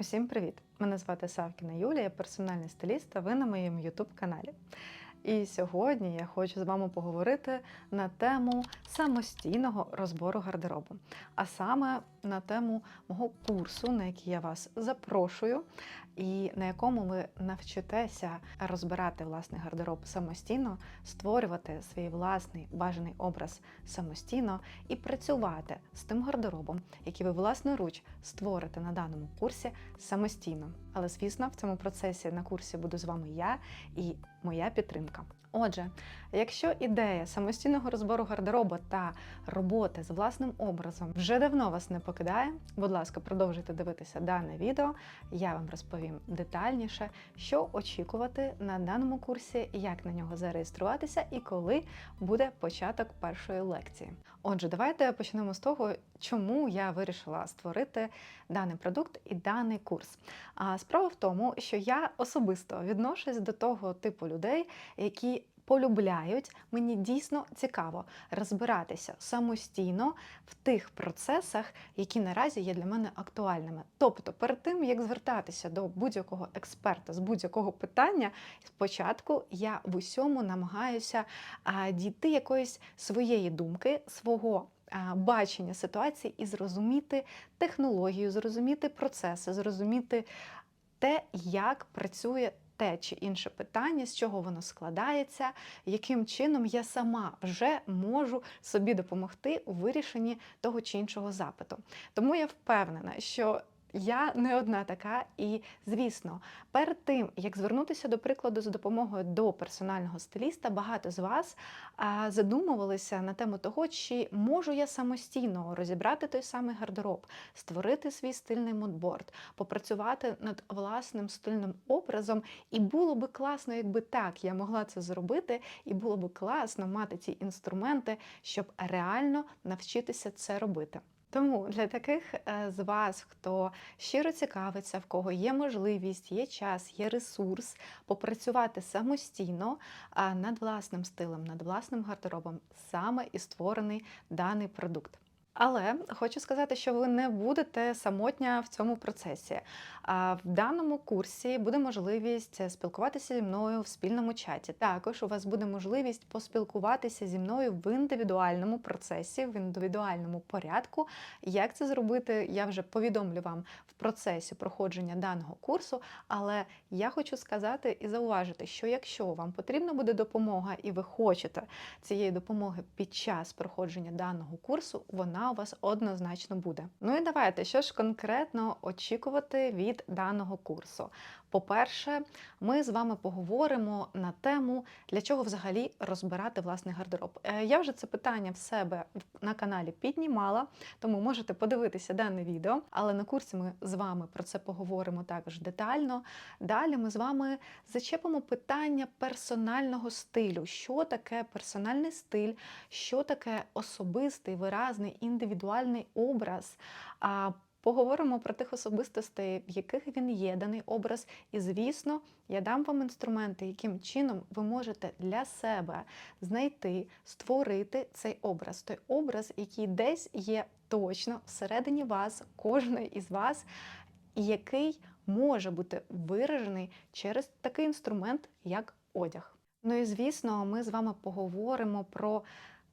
Усім привіт! Мене звати Савкіна Юлія, персональний стиліст, ви на моєму YouTube каналі. І сьогодні я хочу з вами поговорити на тему самостійного розбору гардеробу, а саме на тему мого курсу, на який я вас запрошую, і на якому ви навчитеся розбирати власний гардероб самостійно, створювати свій власний бажаний образ самостійно і працювати з тим гардеробом, який ви власноруч створите на даному курсі самостійно. Але звісно, в цьому процесі на курсі буду з вами я і моя підтримка. Отже, якщо ідея самостійного розбору гардеробу та роботи з власним образом вже давно вас не покидає, будь ласка, продовжуйте дивитися дане відео. Я вам розповім детальніше, що очікувати на даному курсі, як на нього зареєструватися і коли буде початок першої лекції. Отже, давайте почнемо з того, чому я вирішила створити даний продукт і даний курс. А справа в тому, що я особисто відношусь до того типу людей, які полюбляють, мені дійсно цікаво розбиратися самостійно в тих процесах, які наразі є для мене актуальними. Тобто, перед тим як звертатися до будь-якого експерта з будь-якого питання, спочатку я в усьому намагаюся дійти якоїсь своєї думки, свого. Бачення ситуації і зрозуміти технологію, зрозуміти процеси, зрозуміти те, як працює те чи інше питання, з чого воно складається, яким чином я сама вже можу собі допомогти у вирішенні того чи іншого запиту. Тому я впевнена, що я не одна така, і звісно, перед тим як звернутися до прикладу з допомогою до персонального стиліста, багато з вас задумувалися на тему того, чи можу я самостійно розібрати той самий гардероб, створити свій стильний модборд, попрацювати над власним стильним образом. І було би класно, якби так я могла це зробити, і було би класно мати ці інструменти, щоб реально навчитися це робити. Тому для таких е, з вас, хто щиро цікавиться, в кого є можливість, є час, є ресурс попрацювати самостійно над власним стилем, над власним гардеробом, саме і створений даний продукт. Але хочу сказати, що ви не будете самотня в цьому процесі. А в даному курсі буде можливість спілкуватися зі мною в спільному чаті. Також у вас буде можливість поспілкуватися зі мною в індивідуальному процесі, в індивідуальному порядку. Як це зробити, я вже повідомлю вам в процесі проходження даного курсу. Але я хочу сказати і зауважити, що якщо вам потрібна буде допомога і ви хочете цієї допомоги під час проходження даного курсу, вона у вас однозначно буде. Ну і давайте, що ж конкретно очікувати від даного курсу. По-перше, ми з вами поговоримо на тему, для чого взагалі розбирати власний гардероб. Е, Я вже це питання в себе на каналі піднімала, тому можете подивитися дане відео. Але на курсі ми з вами про це поговоримо також детально. Далі ми з вами зачепимо питання персонального стилю. Що таке персональний стиль, що таке особистий, виразний, індивідуальний образ. Поговоримо про тих особистостей, в яких він є, даний образ. І, звісно, я дам вам інструменти, яким чином ви можете для себе знайти, створити цей образ, той образ, який десь є точно всередині вас, кожної із вас, який може бути виражений через такий інструмент, як одяг. Ну і звісно, ми з вами поговоримо про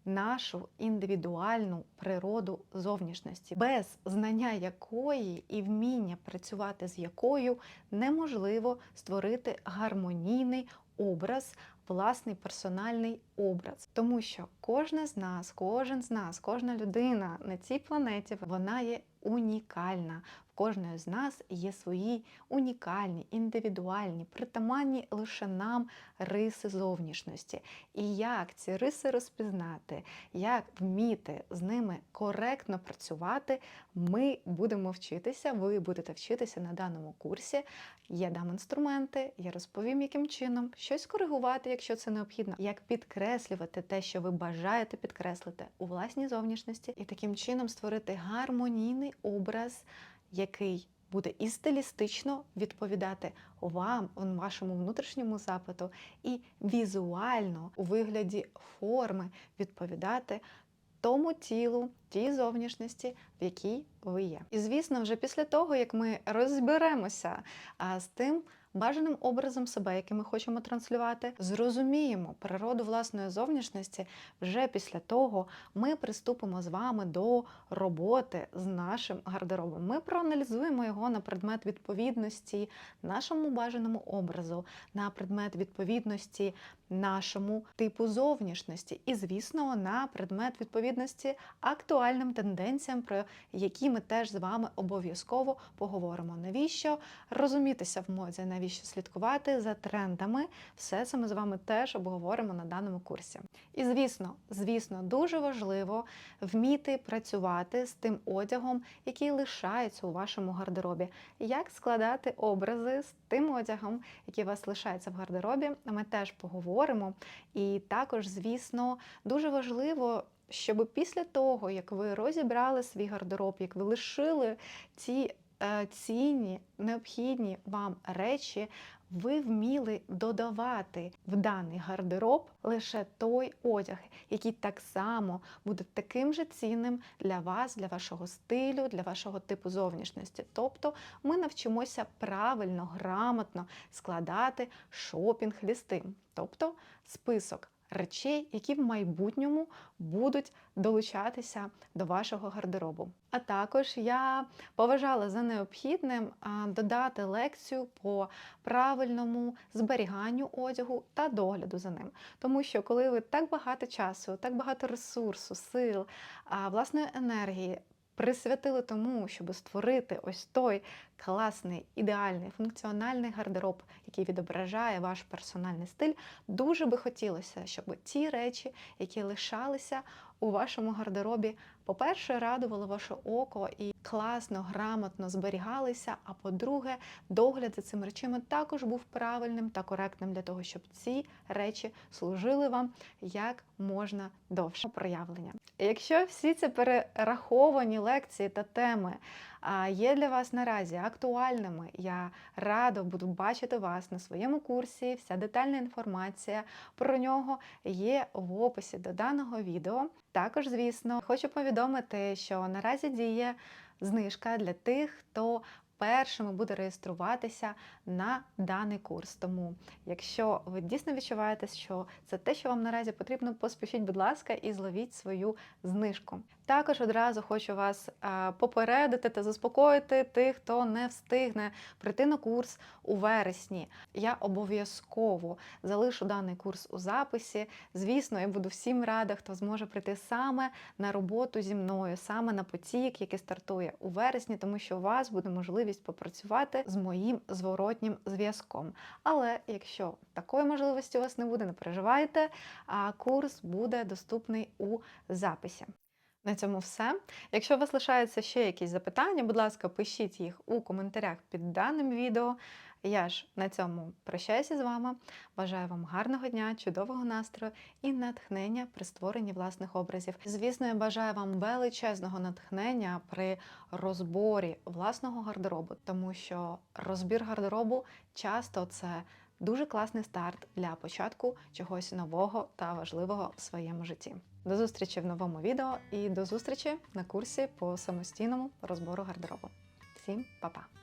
нашу індивідуальну природу зовнішності, без знання якої і вміння працювати з якою неможливо створити гармонійний образ, власний персональний образ. Тому що кожна з нас, кожен з нас, кожна людина на цій планеті вона є унікальна. Кожної з нас є свої унікальні, індивідуальні, притаманні лише нам риси зовнішності. І як ці риси розпізнати, як вміти з ними коректно працювати, ми будемо вчитися, ви будете вчитися на даному курсі. Я дам інструменти, я розповім, яким чином щось коригувати, якщо це необхідно, як підкреслювати те, що ви бажаєте підкреслити у власній зовнішності, і таким чином створити гармонійний образ, який буде і стилістично відповідати вам, вашому внутрішньому запиту, і візуально у вигляді форми відповідати тому тілу, тій зовнішності, в якій ви є. І звісно, вже після того, як ми розберемося з тим. Бажаним образом себе, який ми хочемо транслювати, зрозуміємо природу власної зовнішності. Вже після того ми приступимо з вами до роботи з нашим гардеробом. Ми проаналізуємо його на предмет відповідності нашому бажаному образу, на предмет відповідності нашому типу зовнішності, і, звісно, на предмет відповідності актуальним тенденціям, про які ми теж з вами обов'язково поговоримо. Навіщо розумітися в моді, навіщо слідкувати за трендами? Все це ми з вами теж обговоримо на даному курсі. І звісно, звісно, дуже важливо вміти працювати з тим одягом, який лишається у вашому гардеробі. Як складати образи з тим одягом, який у вас лишається в гардеробі, ми теж поговоримо. І також, звісно, дуже важливо. Щоб після того, як ви розібрали свій гардероб, як ви лишили е, цінні, необхідні вам речі, ви вміли додавати в даний гардероб лише той одяг, який так само буде таким же цінним для вас, для вашого стилю, для вашого типу зовнішності. Тобто ми навчимося правильно, грамотно складати шопінг-лісти, тобто список речей, які в майбутньому будуть долучатися до вашого гардеробу. А також я поважала за необхідним додати лекцію по правильному зберіганню одягу та догляду за ним. Тому що коли ви так багато часу, так багато ресурсу, сил, власної енергії присвятили тому, щоб створити ось той класний, ідеальний, функціональний гардероб, який відображає ваш персональний стиль, дуже би хотілося, щоб ті речі, які лишалися у вашому гардеробі, по-перше, радували ваше око і класно, грамотно зберігалися. А по-друге, догляд за цими речами також був правильним та коректним для того, щоб ці речі служили вам як можна довше проявлення. Якщо всі ці перераховані лекції та теми є для вас наразі актуальними, я радо буду бачити вас на своєму курсі. Вся детальна інформація про нього є в описі до даного відео. Також, звісно, хочу повідомити, що наразі діє знижка для тих, хто першими буде реєструватися на даний курс. Тому, якщо ви дійсно відчуваєте, що це те, що вам наразі потрібно, поспішіть, будь ласка, і зловіть свою знижку. Також одразу хочу вас попередити та заспокоїти тих, хто не встигне прийти на курс у вересні. Я обов'язково залишу даний курс у записі. Звісно, я буду всім рада, хто зможе прийти саме на роботу зі мною, саме на потік, який стартує у вересні, тому що у вас буде можливість попрацювати з моїм зворотнім зв'язком. Але якщо такої можливості у вас не буде, не переживайте, курс буде доступний у записі. На цьому все. Якщо у вас лишаються ще якісь запитання, будь ласка, пишіть їх у коментарях під даним відео. Я ж на цьому прощаюся з вами. Бажаю вам гарного дня, чудового настрою і натхнення при створенні власних образів. Звісно, я бажаю вам величезного натхнення при розборі власного гардеробу, тому що розбір гардеробу часто це дуже класний старт для початку чогось нового та важливого в своєму житті. До зустрічі в новому відео і до зустрічі на курсі по самостійному розбору гардеробу. Всім па-па!